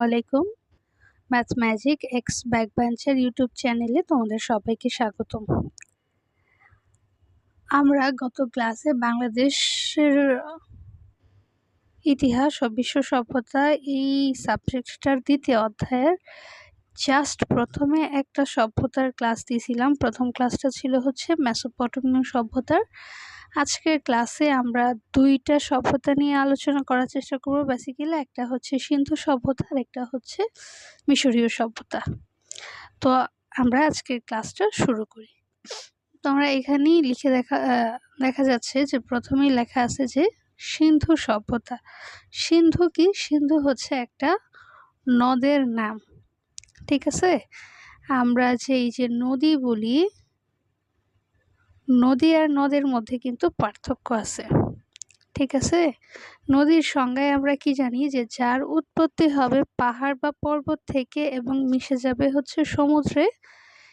আলাইকুম। Math magic X ব্যাকবেঞ্চের YouTube চ্যানেলে তোমাদের সবাইকে স্বাগতম। আমরা গত ক্লাসে বাংলাদেশের ইতিহাস ও বিশ্ব সভ্যতা এই সাবজেক্টটার দ্বিতীয় অধ্যায়ের জাস্ট প্রথমে একটা সভ্যতার ক্লাস দিয়েছিলাম। প্রথম ক্লাসটা ছিল হচ্ছে মেসোপটেমিয়ান সভ্যতার। আজকের ক্লাসে আমরা দুইটা সভ্যতা নিয়ে আলোচনা করার চেষ্টা করব। বেসিক্যালি একটা হচ্ছে সিন্ধু সভ্যতা আর একটা হচ্ছে মিশরীয় সভ্যতা। তো আমরা আজকের ক্লাসটা শুরু করি। তো আমরা এখানেই লিখে দেখা দেখা যাচ্ছে যে প্রথমেই লেখা আছে যে সিন্ধু সভ্যতা। সিন্ধু কি? সিন্ধু হচ্ছে একটা নদের নাম। ঠিক আছে? আমরা যে এই যে নদী বলি নদী আর নদের মধ্যে কিন্তু পার্থক্য আছে। ঠিক আছে? নদীর সংজ্ঞায় আমরা কি জানি যে যার উৎপত্তি হবে পাহাড় বা পর্বত থেকে এবং মিশে যাবে হচ্ছে সমুদ্রে,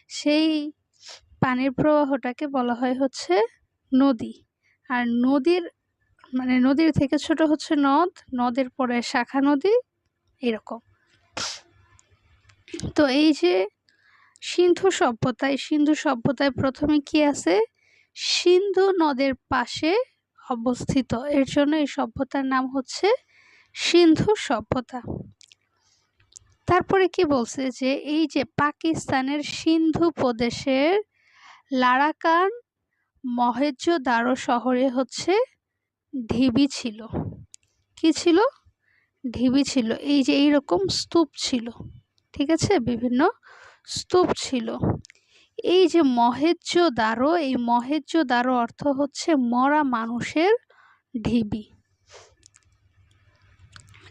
সেই পানির প্রবাহটাকে বলা হয় হচ্ছে নদী। আর নদীর মানে নদীর থেকে ছোট হচ্ছে নদ, নদের পরে শাখা নদী, এরকম। তো এই যে সিন্ধু সভ্যতায় সিন্ধু সভ্যতায় প্রথমে কি আছে? সিন্ধু নদের পাশে অবস্থিত। এর জন্য এই সভ্যতার নাম হচ্ছে সিন্ধু সভ্যতা। তারপরে কি বলছে যে, এই যে পাকিস্তানের সিন্ধু প্রদেশের লারাকান মহেজ্জোদারো শহরে হচ্ছে ঢিবি ছিল। কি ছিল? ঢিবি ছিল। এই যে এইরকম স্তূপ ছিল। ঠিক আছে? বিভিন্ন স্তূপ ছিল। এই যে মহেজ্জ দ্বারো, এই মহেজ্জ দ্বারো অর্থ হচ্ছে মরা মানুষের ঢিবি।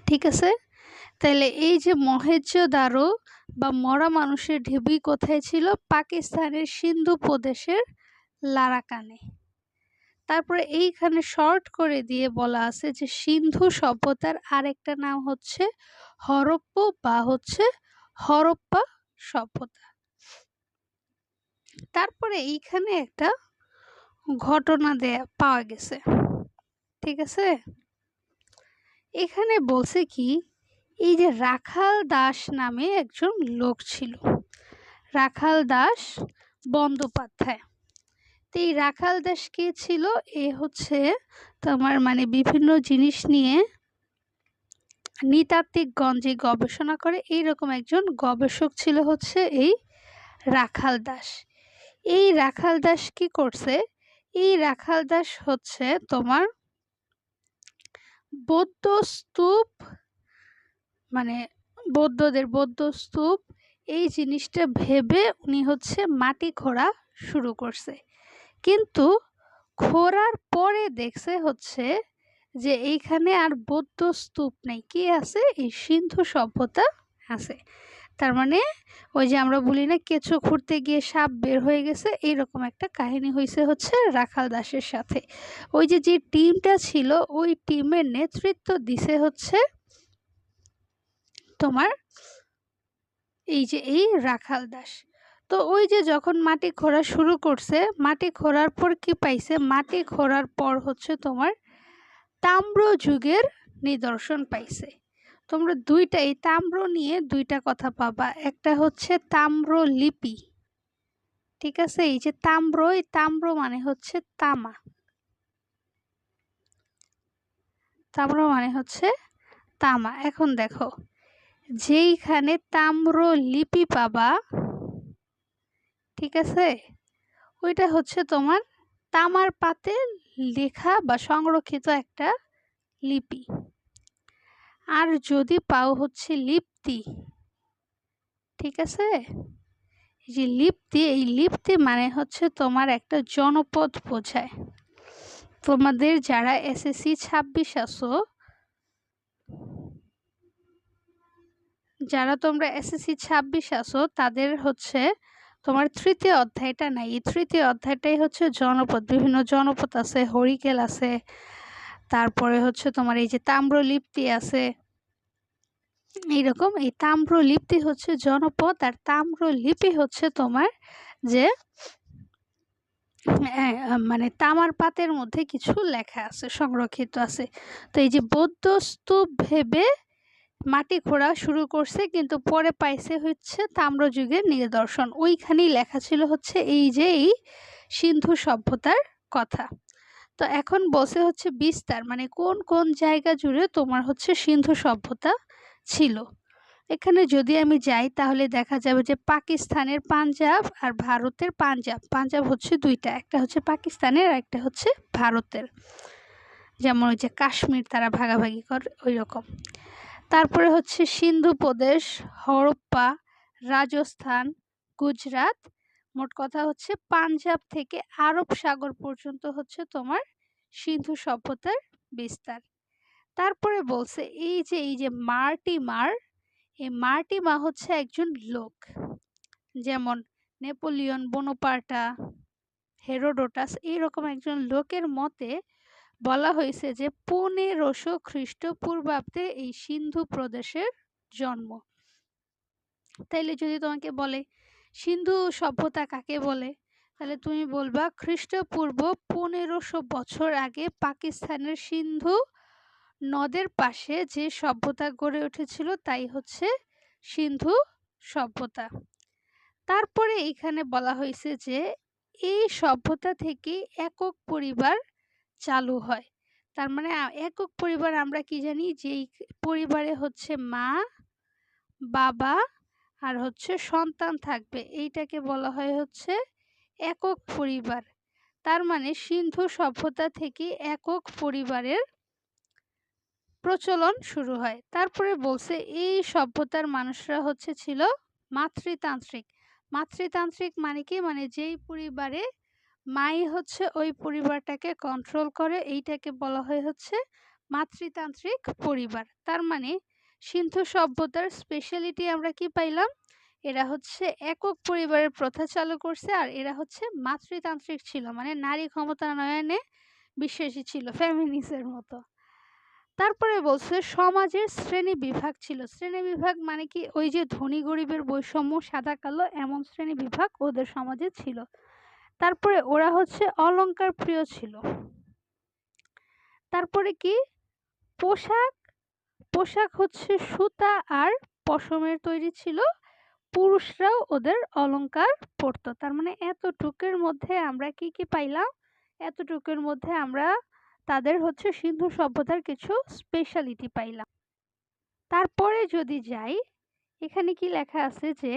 ঠিক আছে? তাহলে এই যে মহেজ্জ দ্বারো বা মরা মানুষের ঢিবি কোথায় ছিল? পাকিস্তানের সিন্ধু প্রদেশের লারাকানে। তারপরে এইখানে শর্ট করে দিয়ে বলা আছে যে সিন্ধু সভ্যতার আরেকটা নাম হচ্ছে হরপ্প বা হচ্ছে হরপ্পা সভ্যতা। তারপরে এইখানে একটা ঘটনা দেয়া পাওয়া গেছে। ঠিক আছে? এখানে বলছে কি, এই যে রাখাল দাস নামে একজন লোক ছিল। রাখাল দাস বন্দ্যোপাধ্যায়। তো এই রাখাল দাস কে ছিল? এ হচ্ছে তোমার মানে বিভিন্ন জিনিস নিয়ে নৃতাত্ত্বিকগঞ্জে গবেষণা করে। এইরকম একজন গবেষক ছিল হচ্ছে এই রাখাল দাস। এই রাখাল দাস কি করছে? এই রাখাল দাস হচ্ছে তোমার বৌদ্ধ স্তূপ মানে বৌদ্ধদের বৌদ্ধ স্তূপ। এই জিনিসটা ভেবে উনি হচ্ছে মাটি খোঁড়া শুরু করছে। কিন্তু খোঁড়ার পরে দেখছে হচ্ছে যে এইখানে আর বৌদ্ধ স্তূপ নেই। কি আছে? এই সিন্ধু সভ্যতা আছে। তার মানে ওই যে আমরা বলি না, কেঁচো খুঁড়তে গিয়ে সাপ বের হয়ে গেছে, এইরকম একটা কাহিনী হয়েছে হচ্ছে রাখাল দাসের সাথে। ওই যে যে টিমটা ছিল, ওই টিমের নেতৃত্ব দিছে হচ্ছে তোমার এই যে, এই রাখাল দাস। তো ওই যে যখন মাটি খোঁড়া শুরু করছে, মাটি খোঁড়ার পর কি পাইছে? মাটি খোঁড়ার পর হচ্ছে তোমার তাম্র যুগের নিদর্শন পাইছে। তোমরা দুইটা এই তাম্র নিয়ে দুইটা কথা পাবা। একটা হচ্ছে তাম্র লিপি, ঠিক আছে? এই যে তাম্র, এই তাম্র মানে হচ্ছে তামা। তাম্র মানে হচ্ছে তামা। এখন দেখো, যেইখানে তাম্র লিপি পাবা, ঠিক আছে? ওইটা হচ্ছে তোমার তামার পাতে লেখা বা সংরক্ষিত একটা লিপি। আর যদি পাও হচ্ছে লিপ্তি। ঠিক আছে? এই যে লিপ্তি, এই লিপ্তি মানে হচ্ছে তোমার একটা জনপদ বোঝায়। তোমাদের যারা এসএসসি ছাব্বিশ আসো যারা তোমরা এসএসসি ছাব্বিশ আসো তাদের হচ্ছে তোমার তৃতীয় অধ্যায়টা নাই। এই তৃতীয় অধ্যায়টাই হচ্ছে জনপদ। বিভিন্ন জনপদ আছে, হরিকেল আছে তারপরে হচ্ছে তোমার এই যে তাম্রলিপ্তি আছে, এইরকম, এই তাম্রলিপ্তি হচ্ছে জনপদ আর তাম্রলিপি হচ্ছে তোমার যে মানে তামার পাতের মধ্যে কিছু লেখা আছে, সংরক্ষিত আছে। তো এই যে বৌদ্ধ স্তূপ ভেবে মাটি খোঁড়া শুরু করছে, কিন্তু পরে পাইছে হচ্ছে তাম্রযুগের নিদর্শন। ওইখানেই লেখা ছিল হচ্ছে এই যে এই সিন্ধু সভ্যতার কথা। তো এখন বসে হচ্ছে বিস্তার মানে কোন কোন জায়গা জুড়ে তোমার হচ্ছে সিন্ধু সভ্যতা ছিল? এখানে যদি আমি যাই তাহলে দেখা যাবে যে পাকিস্তানের পাঞ্জাব আর ভারতের পাঞ্জাব। পাঞ্জাব হচ্ছে দুইটা, একটা হচ্ছে পাকিস্তানের আর একটা হচ্ছে ভারতের। যেমন ওই যে কাশ্মীর তারা ভাগাভাগি করে, ওই রকম। তারপরে হচ্ছে সিন্ধু প্রদেশ, হরপ্পা, রাজস্থান, গুজরাট মোট কথা হচ্ছে পাঞ্জাব থেকে আরব সাগর পর্যন্ত হচ্ছে তোমার সিন্ধু সভ্যতার বিস্তার। তারপরে বলছে এই যে এই যে মার্টিমার এই মার্টিমা হচ্ছে একজন লোক। যেমন নেপোলিয়ন, বোনোপার্টা, হেরোডোটাস এইরকম একজন লোকের মতে বলা হয়েছে যে পনেরোশো খ্রিস্টপূর্বাব্দে এই সিন্ধু প্রদেশের জন্ম। তাইলে যদি তোমাকে বলে সিন্ধু সভ্যতা কাকে বলে? তাহলে তুমি বলবা খ্রিস্টপূর্ব পনেরোশো বছর আগে পাকিস্তানের সিন্ধু নদের পাশে যে সভ্যতা গড়ে উঠেছিল তাই হচ্ছে সিন্ধু সভ্যতা। তারপরে এখানে বলা হয়েছে যে এই সভ্যতা থেকে একক পরিবার চালু হয়। তার মানে একক পরিবার আমরা কি জানি? যে পরিবারে হচ্ছে মা, বাবা আর হচ্ছে সন্তান থাকবে। এইটাকে বলা হয় হচ্ছে একক পরিবার। তার মানে সিন্ধু সভ্যতা থেকে একক পরিবারের প্রচলন শুরু হয়। তারপরে বলছে এই সভ্যতার মানুষরা হচ্ছে ছিল মাতৃতান্ত্রিক। মাতৃতান্ত্রিক মানে কি? মানে যেই পরিবারে মাই হচ্ছে ওই পরিবারটাকে কন্ট্রোল করে, এইটাকে বলা হয় হচ্ছে মাতৃতান্ত্রিক পরিবার। তার মানে সিন্ধু সভ্যতার স্পেশালিটি আমরা কি পাইলাম? এরা হচ্ছে একক পরিবারের প্রথা চালু করছে আর এরা হচ্ছে মাতৃতান্ত্রিক ছিল মানে নারী ক্ষমতায়নে বিশ্বাসী ছিল ফ্যামিনিসের মতো। তারপরে বলছে সমাজের শ্রেণি বিভাগ ছিল। শ্রেণি বিভাগ মানে কি? ওই যে ধনী গরিবের বৈষম্য, সাদা কালো এমন শ্রেণি বিভাগ ওদের সমাজে ছিল। তারপরে ওরা হচ্ছে অলঙ্কার প্রিয় ছিল। তারপরে কি? পোশাক পোশাক হচ্ছে সুতা আর পশমের তৈরি ছিল। পুরুষরাও ওদের অলংকার পরতো। তার মানে এতটুকের মধ্যে আমরা কি কি পাইলাম? এতটুকুর মধ্যে আমরা তাদের হচ্ছে সিন্ধু সভ্যতার কিছু স্পেশালিটি পাইলাম। তারপরে যদি যাই, এখানে কি লেখা আছে যে,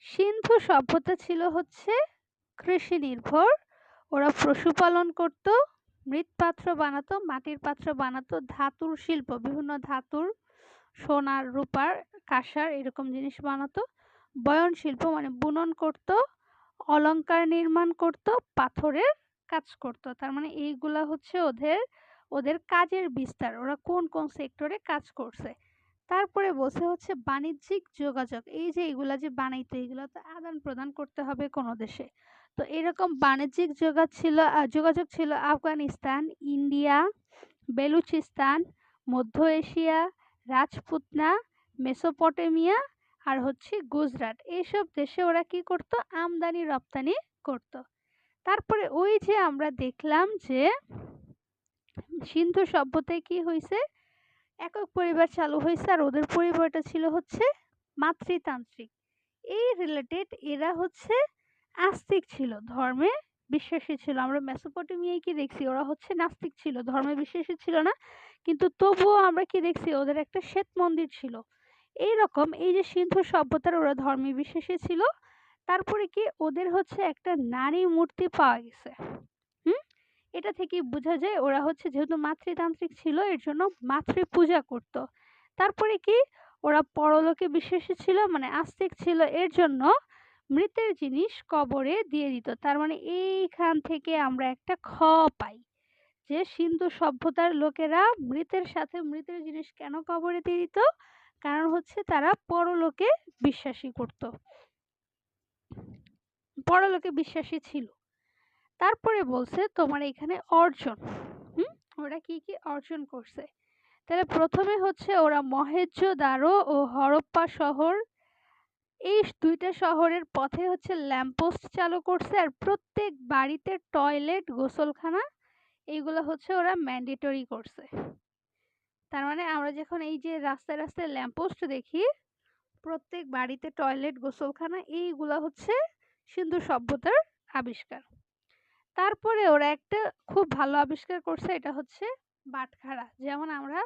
সিন্ধু সভ্যতা ছিল হচ্ছে কৃষি নির্ভর। ওরা পশুপালন করত মৃৎপাত্র বানাতো, মাটির পাত্র বানাতো, ধাতুর শিল্প, বিভিন্ন ধাতুর, সোনার, রূপার, কাঁসার এরকম জিনিস বানাতো। বয়ন শিল্প মানে বুনন করত অলংকার নির্মাণ করত, পাথরের কাজ করত। তার মানে এইগুলা হচ্ছে ওদের ওদের কাজের বিস্তার। ওরা কোন কোন সেক্টরে কাজ করছে। তারপরে বসে হচ্ছে বাণিজ্যিক যোগাযোগ। এই যে এগুলা যে বানাইতো, এগুলো তো আদান প্রদান করতে হবে কোনো দেশে। তো এরকম বাণিজ্যিক যোগাযোগ ছিল যোগাযোগ ছিল আফগানিস্তান, ইন্ডিয়া, বেলুচিস্তান, মধ্য এশিয়া, রাজপুতনা, মেসোপটেমিয়া আর হচ্ছে গুজরাট। এইসব দেশে ওরা কি করত? আমদানি, রপ্তানি করত। তারপরে ওই যে আমরা দেখলাম যে সিন্ধু সভ্যতায় কি হয়েছে একক পরিবার চালু হয়েছে আর ওদের পরিবারটা ছিল হচ্ছে মাতৃতান্ত্রিক। এই রিলেটেড এরা হচ্ছে আস্তিক ছিল, ধর্মে বিশ্বাসী ছিল। আমরা মেসোপটেমিয়ায় কি দেখছি? ওরা হচ্ছে নাস্তিক ছিল, ধর্মে বিশ্বাসী ছিল না। কিন্তু তবুও আমরা কি দেখছি? ওদের একটা শ্বেত মন্দির ছিল। এই রকম এই যে সিন্ধু সভ্যতার ওরা ধর্মে বিশ্বাসী ছিল, তারপরে কি ওদের হচ্ছে একটা নারী মূর্তি পাওয়া গেছে। হুম? এটা থেকে বোঝা যায় ওরা হচ্ছে যেহেতু মাতৃতান্ত্রিক ছিল, এর জন্য মাতৃ পূজা করত। তারপরে কি ওরা পরলোকে বিশ্বাসী ছিল মানে আস্তিক ছিল, এর জন্য মৃতের জিনিস কবরে দিয়ে দিত। তার মানে এইখান থেকে আমরা একটা খ পাই যে সিন্ধু সভ্যতার লোকেরা মৃতের সাথে মৃতের জিনিস কেন কবরে দিয়ে দিত? কারণ হচ্ছে তারা পরলোকে বিশ্বাসী করত। পরলোকে বিশ্বাসী ছিল। তারপরে বলছে তোমার এখানে অর্জন। হুম? ওরা কি কি অর্জন করছে? তাহলে প্রথমে হচ্ছে ওরা মহেজ্জোদারো ও হরপ্পা শহর এই দুইটা শহরের পথে হচ্ছে ল্যাম্পপোস্ট চালু করছে আর প্রত্যেক বাড়িতে টয়লেট গোসলখানা এইগুলো হচ্ছে ওরা ম্যান্ডেটরি করছে। তার মানে আমরা যখন এই যে রাস্তায় রাস্তায় ল্যাম্পপোস্ট দেখি, প্রত্যেক বাড়িতে টয়লেট গোসলখানা, এইগুলা হচ্ছে সিন্ধু সভ্যতার আবিষ্কার। তারপরে ওরা একটা খুব ভালো আবিষ্কার করছে, এটা হচ্ছে বাটখারা। যেমন আমরা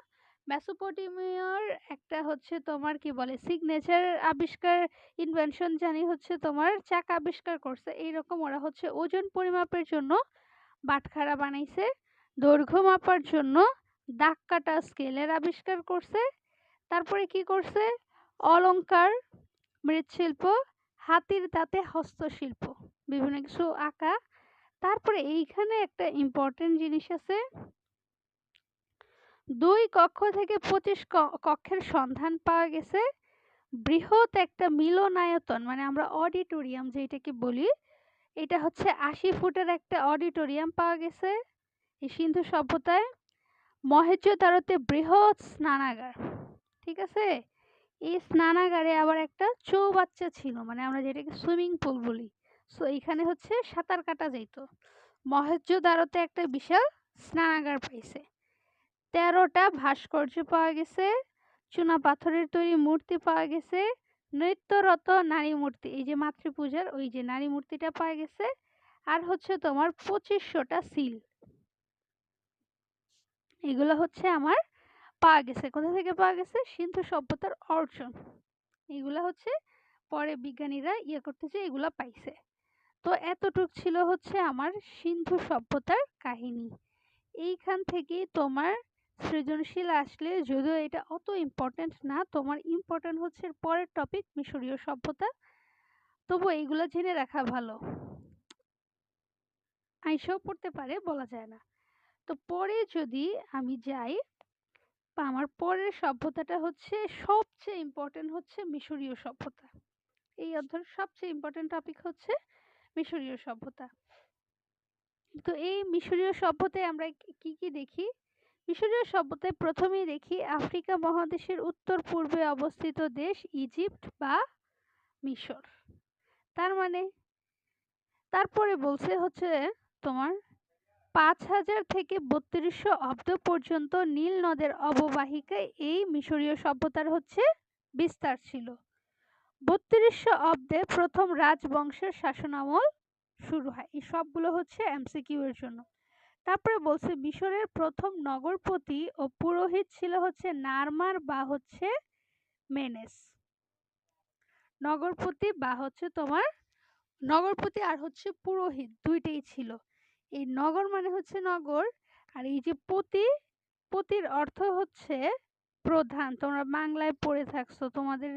মেসোপটেমিয়ার একটা হচ্ছে তোমার কি বলে সিগনেচার আবিষ্কার ইনভেনশন জানি হচ্ছে তোমার চাকা আবিষ্কার করছে। এইরকম ওরা হচ্ছে ওজন পরিমাপের জন্য বাটখারা বানাইছে, দৈর্ঘ্য মাপার জন্য দাগ কাটা স্কেলের আবিষ্কার করছে, তারপরে কি করছে? অলংকার, মৃৎশিল্প, হাতির দাঁতে হস্তশিল্প, বিভিন্ন কিছু আঁকা। তারপরে এইখানে একটা ইম্পর্টেন্ট জিনিস আছে দুই কক্ষ থেকে পঁচিশ কক্ষের সন্ধান পাওয়া গেছে। বৃহৎ একটা মিলনায়তন মানে আমরা অডিটোরিয়াম যেটাকে বলি, এটা হচ্ছে আশি ফুটের একটা অডিটোরিয়াম পাওয়া গেছে এই সিন্ধু সভ্যতায়। মহেঞ্জোদারোতে বৃহৎ স্নানাগার, ঠিক আছে? এই স্নানাগারে আবার একটা চৌবাচ্চা ছিল মানে আমরা যেটাকে সুইমিং পুল বলি। সো এইখানে হচ্ছে সাঁতার কাটা যেত মহেঞ্জোদারোতে একটা বিশাল স্নানাগার পাইছে। তেরোটা ভাস্কর্য পাওয়া গেছে, চুনা পাথরের তৈরি মূর্তি পাওয়া গেছে, নৃত্যরত নারী মূর্তি, এই যে মাতৃপূজার ওই যে নারী মূর্তিটা পাওয়া গেছে, আর হচ্ছে তোমার পঁচিশশোটা সিল। এগুলো হচ্ছে আমার পাওয়া গেছে। কোথা থেকে পাওয়া গেছে? সিন্ধু সভ্যতার অর্জন। এগুলা হচ্ছে পরে বিজ্ঞানীরা ইয়ে করতেছে এগুলা পাইছে। তো এতটুক ছিল হচ্ছে আমার সিন্ধু সভ্যতার কাহিনী। এইখান থেকে তোমার সৃজনশীল আসলে যদিও এটা অত ইম্পর্টেন্ট না, তোমার ইম্পর্টেন্ট হচ্ছে পরের টপিক মিশরীয় সভ্যতা। তবু এইগুলো জেনে রাখা ভালো। আইসাও পড়তে পারে, বলা যায় না। তো পরে যদি আমি যাই আমার পরের সভ্যতাটা হচ্ছে সবচেয়ে ইম্পর্টেন্ট হচ্ছে মিশরীয় সভ্যতা। এই অধ্যায়ের সবচেয়ে ইম্পর্টেন্ট টপিক হচ্ছে মিশরীয় সভ্যতা। তো এই মিশরীয় সভ্যতায় আমরা কি কি দেখি? মিশরীয় সভ্যতায় প্রথমেই দেখি আফ্রিকা মহাদেশের উত্তর পূর্বে অবস্থিত দেশ ইজিপ্ট বা মিশর। তার মানে তারপরে বলছে হচ্ছে তোমার পাঁচ হাজার থেকে বত্রিশশো অব্দ পর্যন্ত নীল নদের অববাহিকায় এই মিশরীয় সভ্যতার হচ্ছে বিস্তার ছিল। বত্রিশশো অব্দে প্রথম রাজবংশের শাসনামল শুরু হয়। এই সবগুলো হচ্ছে এমসিকিউ এর জন্য। তারপরে বলছে, মিশরের প্রথম নগরপতি ও পুরোহিত ছিল হচ্ছে নারমার বা হচ্ছে মেনেস। নগরপতি বা হচ্ছে তোমার নগরপতি আর হচ্ছে পুরোহিত দুইটাই ছিল। এই নগর মানে হচ্ছে নগর, আর এই যে পতি, পতির অর্থ হচ্ছে প্রধান। তোমরা বাংলায় পড়ে থাকছো, তোমাদের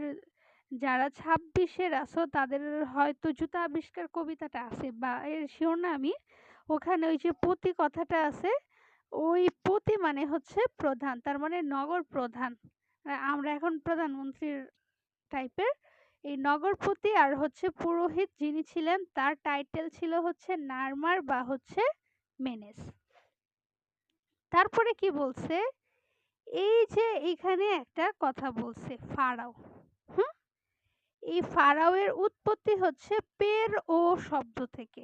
যারা ছাব্বিশের আছো, তাদের হয়তো জুতা আবিষ্কার কবিতাটা আছে বা এর শিওর না আমি ওখানে ওই যে পতি কথাটা আছে, ওই পতি মানে হচ্ছে প্রধান, তার মানে নগর প্রধান। আমরা এখন প্রধানমন্ত্রীর টাইপের এই নগরপতি আর হচ্ছে পুরোহিত যিনি ছিলেন, তার টাইটেল ছিল হচ্ছে নারমার বা হচ্ছে মেনেস। তারপরে কি বলছে? এই যে এখানে একটা কথা বলছে, ফারাও। হুম? এই ফারাওয়ের উৎপত্তি হচ্ছে পের ও শব্দ থেকে।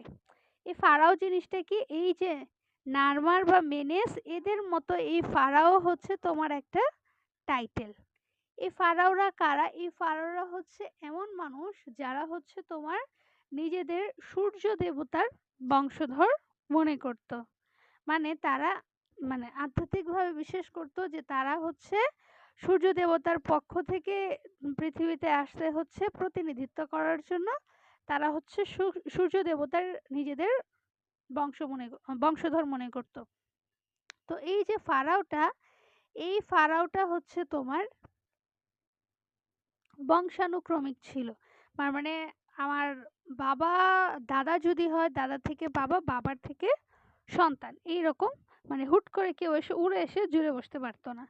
এই ফারাও জিনিসটা কি? এই যে নারমার বা মেনেস এদের মতো এই ফারাও হচ্ছে তোমার একটা টাইটেল। এই ফারাওরা কারা? এই ফারাওরা হচ্ছে এমন মানুষ যারা হচ্ছে তোমার নিজেদের সূর্য দেবতার বংশধর মনে করত। মানে তারা মানে আধ্যাত্মিকভাবে বিশ্বাস করত যে তারা হচ্ছে সূর্য দেবতার পক্ষ থেকে পৃথিবীতে আসতে হচ্ছে প্রতিনিধিত্ব করার জন্য তারা হচ্ছে সূর্য দেবতার নিজেদের বংশ মনে বংশধর মনে করত। তো এই যে ফারাওটা, এই ফারাওটা হচ্ছে তোমার বংশানুক্রমিক ছিল। তার মানে আমার বাবা, দাদা যদি হয়, দাদা থেকে বাবা, বাবার থেকে সন্তান। এই রকম মানে হুট করে কেউ এসে, উড়ে এসে জুড়ে বসতে পারতো না।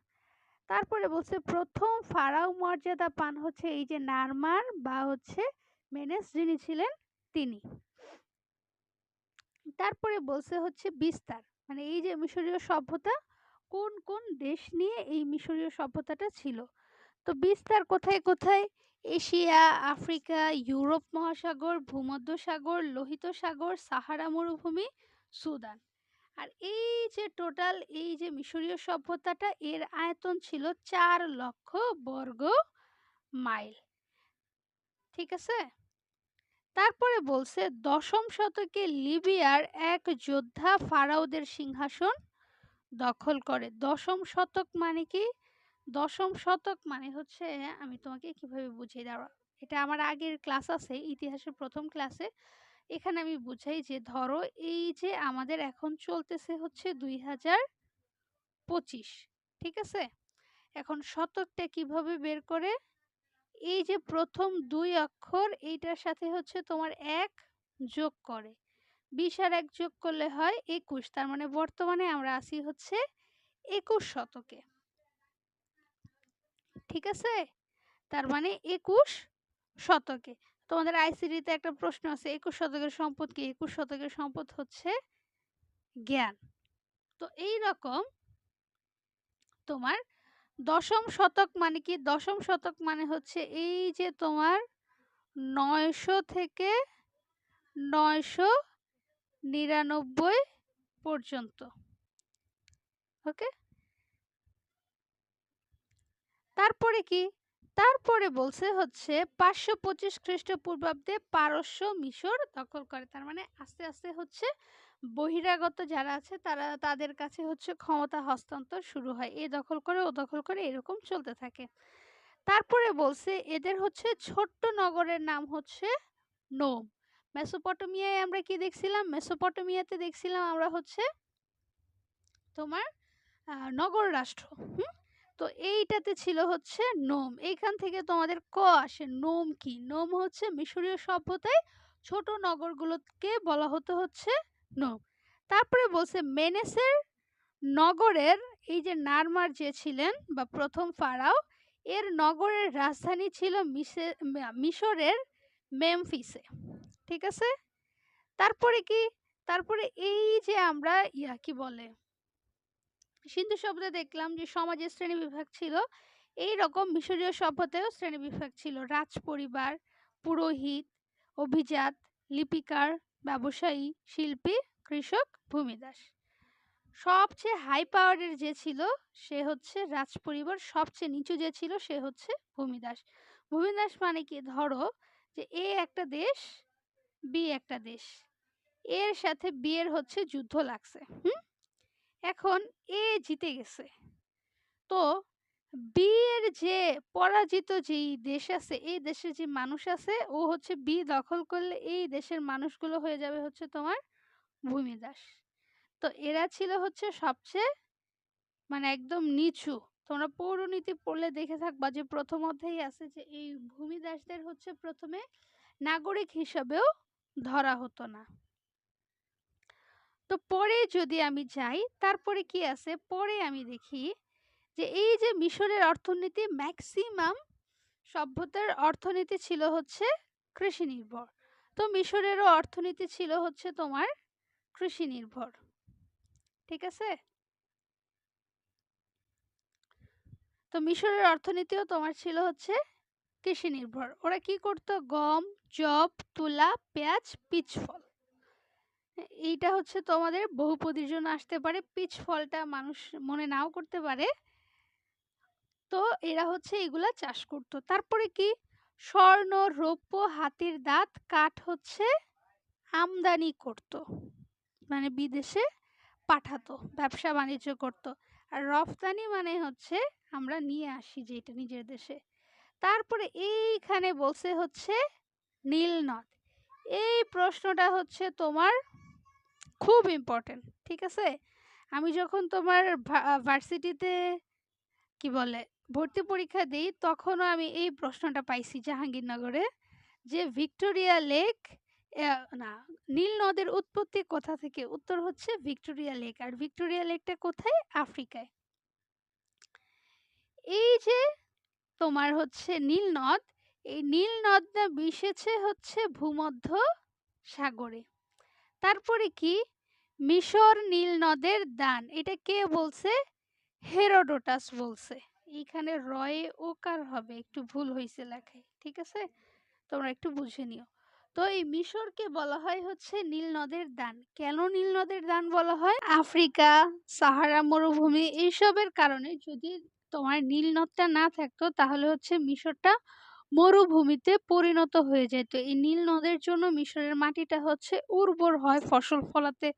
তারপরে বলছে প্রথম ফারাও মর্যাদা পান হচ্ছে এই যে নারমার বা হচ্ছে মেনেস যিনি ছিলেন, তিনি। তারপরে বলছে হচ্ছে বিস্তার। মানে এই যে মিশরীয় সভ্যতা, কোন কোন দেশ নিয়ে এই মিশরীয় সভ্যতাটা ছিল? তো বিস্তার কোথায় কোথায়? এশিয়া, আফ্রিকা, ইউরোপ মহাসাগর, ভূমধ্যসাগর, লোহিত সাগর, সাহারা মরুভূমি, সুদান। আর এই যে টোটাল, এই যে মিশরীয় সভ্যতাটা, এর আয়তন ছিল চার লক্ষ বর্গ মাইল। ঠিক আছে? তারপরে বলছে, দশম শতকে লিবিয়ার এক যোদ্ধা ফারাওদের সিংহাসন দখল করে। দশম শতক মানে কি? দশম শতক মানে হচ্ছে, আমি তোমাকে কীভাবে বুঝিয়ে দেওয়া, এটা আমার আগের ক্লাস আছে, ইতিহাসের প্রথম ক্লাসে। এখানে আমি বুঝাই যে, ধরো এই যে আমাদের এখন চলতেছে হচ্ছে দুই হাজার পঁচিশ, ঠিক আছে? এখন শতকটা কীভাবে বের করে? এই যে প্রথম দুই অক্ষর এইটার সাথে হচ্ছে তোমার এক যোগ করে। বিশ আর এক যোগ করলে হয় একুশ, তার মানে বর্তমানে আমরা আসি হচ্ছে একুশ শতকে। ঠিক আছে? তার মানে একুশ শতকে। তোমাদের আইসিডিতে একটা প্রশ্ন আছে, একুশ শতকের সম্পদ কি? একুশ শতকের সম্পদ হচ্ছে জ্ঞান। তো এই রকম তোমার দশম শতক মানে কি? দশম শতক মানে হচ্ছে এই যে তোমার নয়শো থেকে নয়শো নিরানব্বই পর্যন্ত। ওকে? তারপরে কি? তারপরে বলছে হচ্ছে পাঁচশো পঁচিশ খ্রিস্টপূর্বাব্দে পারস্য মিশর দখল করে। তার মানে আস্তে আস্তে হচ্ছে বহিরাগত যারা আছে, তারা তাদের কাছে হচ্ছে ক্ষমতা হস্তান্তর শুরু হয়। এ দখল করে, ও দখল করে, এরকম চলতে থাকে। তারপরে বলছে এদের হচ্ছে ছোট্ট নগরের নাম হচ্ছে নোম। মেসোপটেমিয়ায় আমরা কি দেখছিলাম? মেসোপটেমিয়াতে দেখছিলাম আমরা হচ্ছে তোমার নগর রাষ্ট্র, হুম? তো এইটাতে ছিল হচ্ছে নোম। এইখান থেকে তোমাদের ক আসে? নোম কি? নোম হচ্ছে মিশরীয় সভ্যতায় ছোট নগরগুলোকে বলা হতো হচ্ছে নোম তারপরে বলছে মেনেসের নগরের এই যে নারমার যে ছিলেন বা প্রথম ফারাও, এর নগরের রাজধানী ছিল মিশরের মেমফিসে। ঠিক আছে? তারপরে কি? তারপরে এই যে আমরা ইয়া, কি বলে? সিন্ধু সভ্যতা দেখলাম যে সমাজের শ্রেণি বিভাগ ছিল। এই রকম মিশরীয় সভ্যতায়ও শ্রেণি বিভাগ ছিল। রাজ পরিবার পুরোহিত, অভিজাত, লিপিকার ব্যবসায়ী, শিল্পী, কৃষক, ভূমিদাস। সবচেয়ে হাই পাওয়ারের যে ছিল, সে হচ্ছে রাজ পরিবার সবচেয়ে নিচু যে ছিল, সে হচ্ছে ভূমিদাস। ভূমিদাস মানে কি? ধরো যে এ একটা দেশ, বি একটা দেশ। এর সাথে বিয়ের হচ্ছে যুদ্ধ লাগছে, হুম? এখন এ জিতে গেছে। তো বিয়ের যে পরাজিত যেই দেশ আছে, এই দেশের যে মানুষ আছে, ও হচ্ছে বি দখল করলে এই দেশের মানুষগুলো হয়ে যাবে হচ্ছে তোমার ভূমিদাস। তো এরা ছিল হচ্ছে সবচেয়ে মানে একদম নিচু। তোমরা পৌরনীতি পড়লে দেখে থাকবা যে প্রথম অধ্যায়ে আছে যে এই ভূমিদাসদের হচ্ছে প্রথমে নাগরিক হিসাবেও ধরা হতো না। তো পরে যদি আমি যাই, তারপরে কি আছে? পরে আমি দেখি যে এই যে মিশরের অর্থনীতি ম্যাক্সিমাম সভ্যতার অর্থনীতি ছিল হচ্ছে কৃষি নির্ভর। তো মিশরেরও অর্থনীতি ছিল হচ্ছে তোমার কৃষি নির্ভর। ঠিক আছে? তো মিশরের অর্থনীতিও তোমার ছিল হচ্ছে কৃষি নির্ভর। ওরা কি করতো? গম জব তুলা, পেঁয়াজ পিচ ফল এইটা হচ্ছে তোমাদের বহুপদীর জন্য আসতে পারে। পিচ ফলটা মানুষ মনে নাও করতে পারে। তো এরা হচ্ছে এগুলা চাষ করত। তারপরে কি? স্বর্ণ, রৌপ্য, হাতির দাঁত, কাঠ হচ্ছে আমদানি করত। মানে বিদেশে পাঠাতো, ব্যবসা বাণিজ্য করত। আর রফতানি মানে হচ্ছে আমরা নিয়ে আসি যেটা নিজের দেশে। তারপরে এইখানে বলছে হচ্ছে নীল নদ। এই প্রশ্নটা হচ্ছে তোমার খুব ইম্পর্টেন্ট ঠিক আছে? আমি যখন তোমার ভার্সিটিতে কি বলে ভর্তি পরীক্ষা দিই, তখনও আমি এই প্রশ্নটা পাইছি জাহাঙ্গীরনগরে যে, ভিক্টোরিয়া লেক না, নীল নদের উৎপত্তি কোথা থেকে? উত্তর হচ্ছে, ভিক্টোরিয়া লেক। আর ভিক্টোরিয়া লেকটা কোথায়? আফ্রিকায়। এই যে, তোমার হচ্ছে নীল নদ, এই নীল নদটা মিশেছে হচ্ছে ভূমধ্য সাগরে। তারপরে কি? মিশর নীল নদের দান, এটা কে বলছে? হেরোডোটাস বলছে। এইখানে রয়ে ওকার হবে? একটু ভুল হয়েছে লেখায় ঠিক আছে? তোমরা একটু বুঝে নিও। তো এই মিশরকে বলা হয় হচ্ছে নীল নদের দান। কেন নীল নদের দান বলা হয়? আফ্রিকা, সাহারা, মরুভূমি এইসবের কারণে। যদি তোমার নীল নদটা না থাকতো, তাহলে হচ্ছে মিশরটা মরুভূমিতে পরিণত হয়ে যেত। এই নীল নদের জন্য মিশরের মাটিটা হচ্ছে উর্বর হয় ফসল ফলাতে।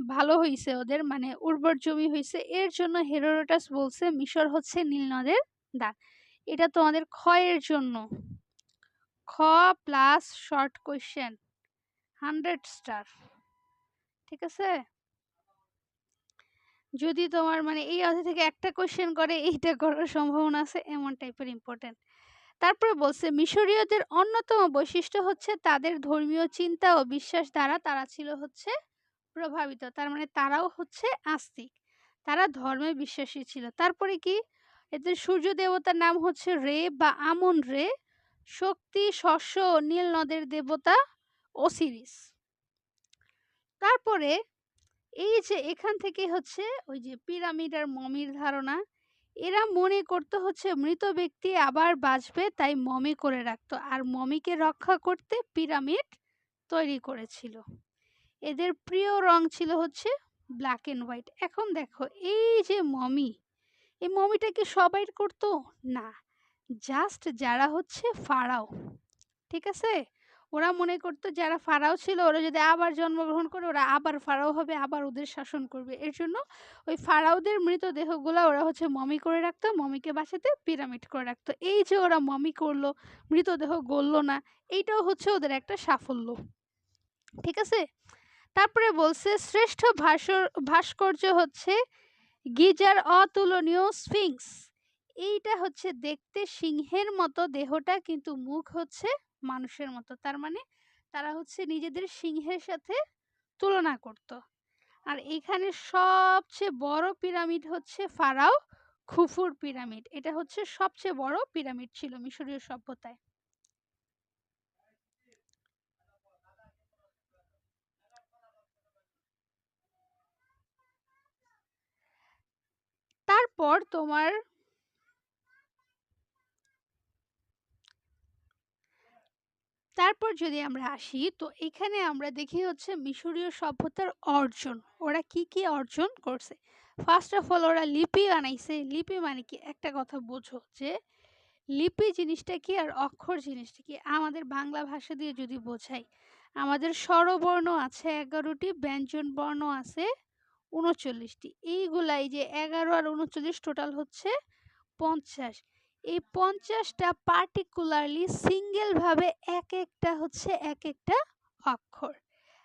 ভালো হইছে ওদের মানে উর্বর জমি হইছে। এর জন্য হেরোডোটাস বলছে, মিশর হচ্ছে নীল নদের দান এটা তোমাদের ক্ষয়ের জন্য। খ plus short question hundred star ঠিক আছে? যদি তোমার মানে এই অধ্যায় থেকে একটা কোয়েশ্চেন করে, এইটা করার সম্ভাবনা আছে, এমন টাইপের ইম্পর্টেন্ট তারপরে বলছে, মিশরীয়দের অন্যতম বৈশিষ্ট্য হচ্ছে তাদের ধর্মীয় চিন্তা ও বিশ্বাস দ্বারা তারা ছিল হচ্ছে প্রভাবিত। তার মানে তারাও হচ্ছে আস্তিক। তারা ধর্মে বিশ্বাসী ছিল। তারপরে কি? এদের সূর্য দেবতার নাম হচ্ছে রে বা আমন রে। শক্তি, শস্য, নীল নদের দেবতা ওসিরিস তারপরে এই যে এখান থেকে হচ্ছে ওই যে পিরামিড আর মমির ধারণা, এরা মনে করতে হচ্ছে মৃত ব্যক্তি আবার বাঁচবে, তাই মমি করে রাখতো। আর মমিকে রক্ষা করতে পিরামিড তৈরি করেছিল। এদের প্রিয় রং ছিল হচ্ছে ব্ল্যাক অ্যান্ড হোয়াইট এখন দেখো, এই যে মমি, এই মমিটা কি সবাই করতো? না জাস্ট যারা হচ্ছে ফাড়াও ঠিক আছে? ওরা মনে করতো যারা ফারাও ছিল, ওরা যদি আবার জন্মগ্রহণ করে, ওরা আবার ফারাও হবে, আবার ওদের শাসন করবে। এর জন্য ওই ফারাওদের মৃতদেহগুলো ওরা হচ্ছে মমি করে রাখতো, মমিকে বাঁচাতে পিরামিড করে রাখতো। এই যে ওরা মমি করল, মৃতদেহ গললো না, এইটাও হচ্ছে ওদের একটা সাফল্য, ঠিক আছে? তারপরে বলছে, শ্রেষ্ঠ ভাস্কর ভাস্কর্য হচ্ছে গিজার অতুলনীয় স্ফিংস। এইটা হচ্ছে দেখতে সিংহের মতো দেহটা, কিন্তু মুখ হচ্ছে মানুষের মতো। তার মানে তারা হচ্ছে নিজেদের সিংহের সাথে তুলনা করত। আর এখানে সবচেয়ে বড় পিরামিড হচ্ছে ফারাও খুফুর পিরামিড। এটা হচ্ছে সবচেয়ে বড় পিরামিড ছিল মিশরীয় সভ্যতায়। তারপর তোমার তারপর যদি আমরা আসি, তো এখানে আমরা দেখি হচ্ছে মিশরীয় সভ্যতার অর্জন। ওরা কি কি অর্জন করছে? ফার্স্ট অফ অল ওরা লিপি বানাইছে। লিপি মানে কি? একটা কথা বোঝো যে, লিপি জিনিসটা কি আর অক্ষর জিনিসটা কি? আমাদের বাংলা ভাষা দিয়ে যদি বোঝাই, আমাদের স্বরবর্ণ আছে এগারোটি ব্যঞ্জন বর্ণ আছে উনচল্লিশটি এইগুলাই যে এগারো আর উনচল্লিশ টোটাল হচ্ছে পঞ্চাশ। এই পঞ্চাশটা পার্টিকুলারলি সিঙ্গেলভাবে এক একটা হচ্ছে এক একটা অক্ষর।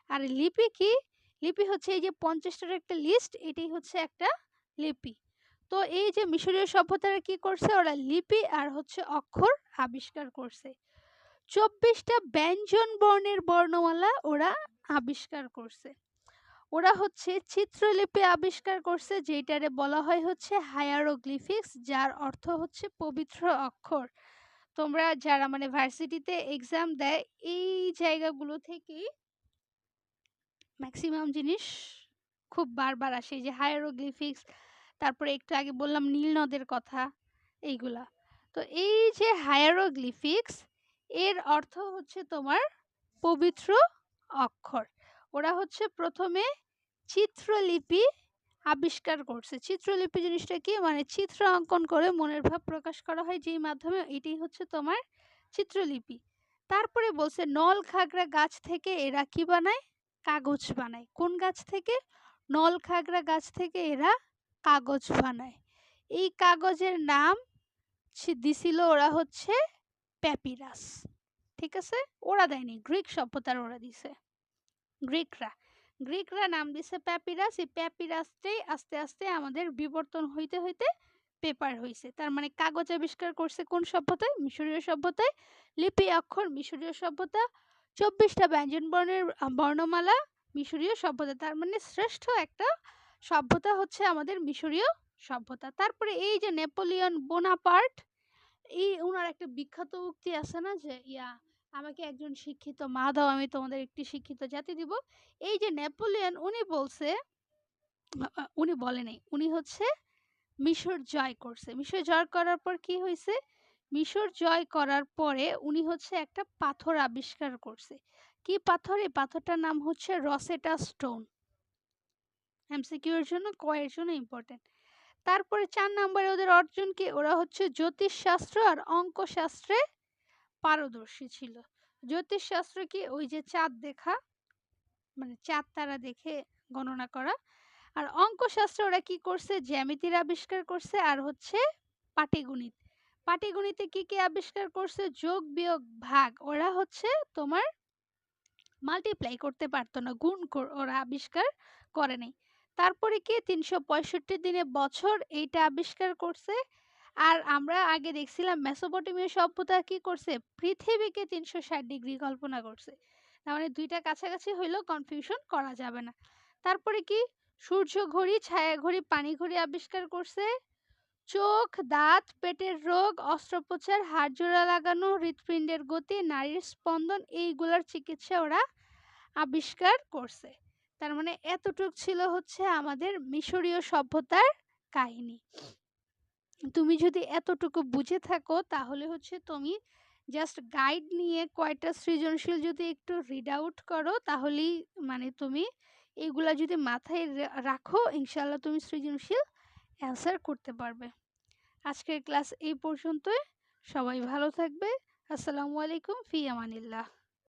আর লিপি কি? লিপি হচ্ছে এই যে পঞ্চাশটার একটা লিস্ট এটাই হচ্ছে একটা লিপি। তো এই যে মিশরীয় সভ্যতারা কি করছে? ওরা লিপি আর হচ্ছে অক্ষর আবিষ্কার করছে। চব্বিশটা ব্যঞ্জন বর্ণের বর্ণমালা ওরা আবিষ্কার করছে। ওরা হচ্ছে চিত্রলিপি আবিষ্কার করছে যেটারে বলা হয় হচ্ছে হায়ারোগ্লিফিক্স, যার অর্থ হচ্ছে পবিত্র অক্ষর। তোমরা যারা মানে ভার্সিটিতে এক্সাম দেয়, এই জায়গাগুলো থেকেই ম্যাক্সিমাম জিনিস খুব বারবার আসে যে হায়ারোগ্লিফিক্স, তারপরে একটু আগে বললাম নীল নদের কথা, এইগুলা। তো এই যে হায়ারোগ্লিফিক্স, এর অর্থ হচ্ছে তোমার পবিত্র অক্ষর। ওরা হচ্ছে প্রথমে চিত্রলিপি আবিষ্কার করছে। চিত্রলিপি জিনিসটা কি? মানে চিত্র অঙ্কন করে মনের ভাব প্রকাশ করা হয়, যেই মাধ্যমে এটি হচ্ছে তোমার চিত্রলিপি। তারপরে বলছে, নল খাগড়া গাছ থেকে এরা কি বানায়? কাগজ বানায়। কোন গাছ থেকে? নল খাগড়া গাছ থেকে এরা কাগজ বানায়। এই কাগজের নাম দিছিল ওরা হচ্ছে প্যাপিরাস। ঠিক আছে? ওরা দেয়নি, গ্রিক সভ্যতার ওরা দিছে। গ্রিকরা। গ্রিকরা নাম দিছে প্যাপিরাস। এই প্যাপিরাসটাই আস্তে আস্তে আমাদের বিবর্তন হইতে হইতে পেপার হইছে। তার মানে কাগজ আবিষ্কার করছে কোন সভ্যতায়? মিশরীয় সভ্যতায়। লিপি অক্ষর, মিশরীয় সভ্যতা। চব্বিশটা ব্যঞ্জন বর্ণের বর্ণমালা মিশরীয় সভ্যতা। তার মানে শ্রেষ্ঠ একটা সভ্যতা হচ্ছে আমাদের মিশরীয় সভ্যতা। তারপরে এই যে নেপোলিয়ন বোনাপার্ট, এই ওনার একটা বিখ্যাত উক্তি আছে না যে, ইয়া আমাকে একজন শিক্ষিত মা দাও, আমি তোমাদের একটি শিক্ষিত জাতি দিব। এই যে নেপোলিয়ন, উনি বলছে উনি বলে নাই, উনি হচ্ছে মিশর জয় করছে। মিশর জয় করার পর কি হয়েছে মিশর জয় করার পরে উনি হচ্ছে একটা পাথর আবিষ্কার করছে। কি পাথর? এই পাথরটার নাম হচ্ছে রসেটা স্টোন। এমসিকিউ এর জন্য কয়ের জন্য ইম্পর্টেন্ট তারপরে চার নম্বরে ওদের অর্জন কি? ওরা হচ্ছে জ্যোতিষশাস্ত্র আর অঙ্কশাস্ত্রে পারদর্শী ছিল। জ্যোতিষশাস্ত্র কি ওই যে চাঁদ দেখা? মানে চাঁদ তারা দেখে গণনা করা। আর অঙ্কশাস্ত্রে ওরা কি করছে? জ্যামিতির আবিষ্কার করছে আর হচ্ছে পাটিগণিত। পাটিগণিতে কি কি আবিষ্কার করছে? যোগ, বিয়োগ, ভাগ। ওরা হচ্ছে তোমার মাল্টিপ্লাই করতে পারতো না, গুণ ওরা আবিষ্কার করেনি তারপরে কি তিনশো পঁয়ষট্টি দিনে বছর এইটা আবিষ্কার করছে? আর আমরা আগে দেখছিলাম মেসোপটেমীয় সভ্যতা কি করছে? পৃথিবীকে তিনশো ষাট ডিগ্রি কল্পনা করছে। তার মানে দুইটা কাছাকাছি হইলেও কনফিউশন করা যাবে না। তারপরে কি? সূর্য ঘড়ি, ছায়া ঘড়ি, পানি ঘড়ি আবিষ্কার করছে। চোখ, দাঁত, পেটের রোগ, অস্ত্রোপচার হাড় জোড়া লাগানো, হৃৎপিণ্ডের গতি, নারীর স্পন্দন, এইগুলার চিকিৎসা ওরা আবিষ্কার করছে। তার মানে এতটুক ছিল হচ্ছে আমাদের মিশরীয় সভ্যতার কাহিনী। তুমি যদি এতটুকু বুঝে থাকো, তাহলে হচ্ছে তুমি জাস্ট গাইড নিয়ে কয়টা সৃজনশীল যদি একটু রিড আউট করো, তাহলেই মানে তুমি এগুলা যদি মাথায় রাখো ইনশাল্লাহ তুমি সৃজনশীল অ্যান্সার করতে পারবে। আজকের ক্লাস এই পর্যন্তই। সবাই ভালো থাকবে। আসসালামু আলাইকুম, ফি আমানিল্লাহ।